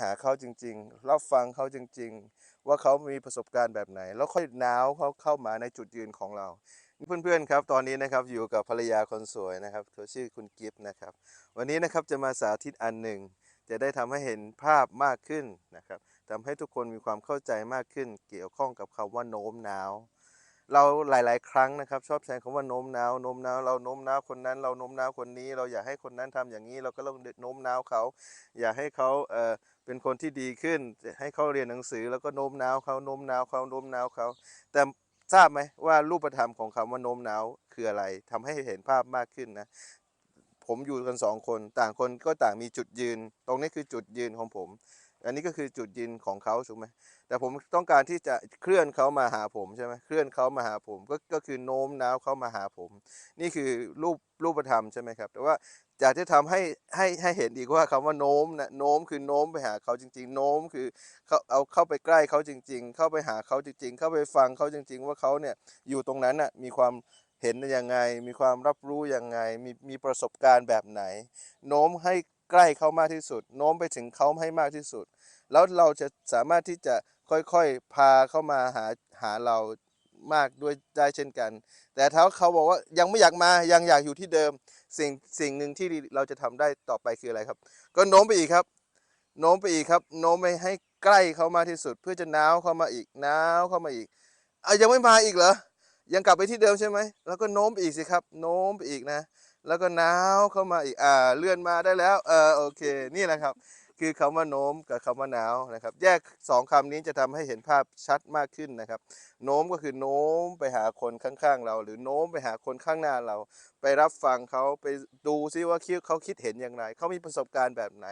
หาเขาจริงๆรับฟังเขาจริง ๆ ว่าเขามีประสบการณ์แบบไหน แล้วค่อยน้าวเขาเข้ามาในจุดยืนของเราเพื่อนๆครับตอนนี้นะครับอยู่กับภรรยาคนสวยนะครับเธอชื่อคุณกิฟต์นะครับ วันนี้นะครับจะมาสาธิตอันหนึ่ง จะได้ทำให้เห็นภาพมากขึ้นนะครับทำให้ทุกคนมีความเข้าใจมากขึ้น เกี่ยวข้องกับคำว่าโน้มน้าว เราหลาย ๆ ครั้งนะครับ ชอบใช้คำว่าโน้มน้าวโน้มน้าวเราโน้มน้าวคนนั้น เราโน้มน้าวคนนี้ เราอยากให้คนนั้นทำอย่างนี้ เราก็ต้องโน้มน้าวเขา อยากให้เขาเอ่อเป็นคนที่ดีขึ้น ให้เขาเรียนหนังสือ แล้วก็โน้มน้าวเขาโน้มน้าวเขาโน้มน้าวเขาแต่ทราบไหมว่ารูปธรรมของคำว่าโน้มน้าวคืออะไรทำให้เห็นภาพมากขึ้นนะผมอยู่กันสองคน ต่างคนก็ต่างมีจุดยืน ตรงนี้คือจุดยืนของผม อันนี้ก็คือจุดยืนของเขาถูกไหมแต่ผมต้องการที่จะเคลื่อนเขามาหาผมใช่ไหมเคลื่อนเขามาหาผมก็ก็คือโน้มน้าวเขามาหาผม นี่คือรูปรูปธรรมใช่ไหมครับ แต่ว่าอยากจะทำให้ให้ให้เห็นอีกว่าคำว่าโน้มนะโน้มคือโน้มไปหาเขาจริง ๆ โน้มคือเขาเอาเข้าไปใกล้เขาจริง ๆ เข้าไปหาเขาจริง ๆ เข้าไปฟังเขาจริง ๆ ว่าเขาเนี่ยอยู่ตรงนั้นน่ะมีความเห็นยังไง มีความรับรู้ยังไง มีมีประสบการณ์แบบไหน โน้มให้ ใกล้เขามากที่สุด โน้มไปถึงเขาให้มากที่สุด แล้วเราจะสามารถที่จะค่อยๆพาเข้ามาหาหาเรามากด้วยได้เช่นกัน แต่ถ้าเขาบอกว่ายังไม่อยากมายังอยากอยู่ที่เดิม สิ่งสิ่งหนึ่งที่เราจะทำได้ต่อไปคืออะไรครับ ก็โน้มไปอีกครับโน้มไปอีกครับ โน้มไปให้ใกล้เขามากที่สุด เพื่อจะน้าวเข้ามาอีกน้าวเข้ามาอีกเอายังไม่มาอีกเหรอยังกลับไปที่เดิมใช่ไหมแล้วก็โน้มไปอีกสิครับ โน้มไปอีกนะ แล้วก็นาวเข้ามาอีกอ่าเลื่อนมาได้แล้วเออโอเคนี่แหละครับ คือคำว่าโน้มกับคำว่าหนาวนะครับ แยกสองคำนี้จะทำให้เห็นภาพชัดมากขึ้นนะครับ โน้มก็คือโน้มไปหาคนข้างๆเรา หรือโน้มไปหาคนข้างหน้าเรา ไปรับฟังเขาไปดูซิว่าคิดเขาคิดเห็นอย่างไรเขามีประสบการณ์แบบไหน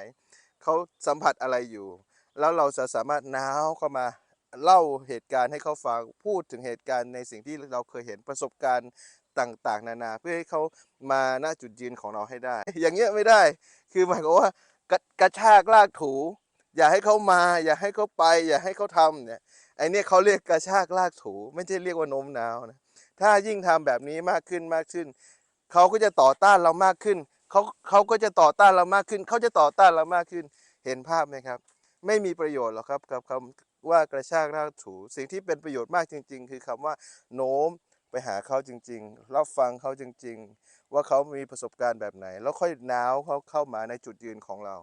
เขาสัมผัสอะไรอยู่ แล้วเราจะสามารถนาวเข้ามาเล่าเหตุการณ์ให้เขาฟังพูดถึงเหตุการณ์ในสิ่งที่เราเคยเห็นประสบการณ์ ต่างๆ นานาเพื่อให้เขามาณจุดยืนของเราให้ได้ อย่างเงี้ยไม่ได้ คือหมายความว่ากระกระชากลากถู อย่าให้เขามา อย่าให้เขาไป อย่าให้เขาทำเนี่ยไอเนี่ยเขาเรียกกระชากลากถู ไม่ใช่เรียกว่าโน้มน้าวนะถ้ายิ่งทำแบบนี้มากขึ้นมากขึ้นเขาก็จะต่อต้านเรามากขึ้นเขาเขาก็จะต่อต้านเรามากขึ้นเขาจะต่อต้านเรามากขึ้น เห็นภาพไหมครับ ไม่มีประโยชน์หรอกครับกับคำว่ากระชากลากถู สิ่งที่เป็นประโยชน์มากจริง ๆ คือคำว่าโน้ม ไปหาเขาจริงๆรับฟังเขาจริง ๆ ว่าเขามีประสบการณ์แบบไหน แล้วค่อยน้าวเขาเข้ามาในจุดยืนของเรา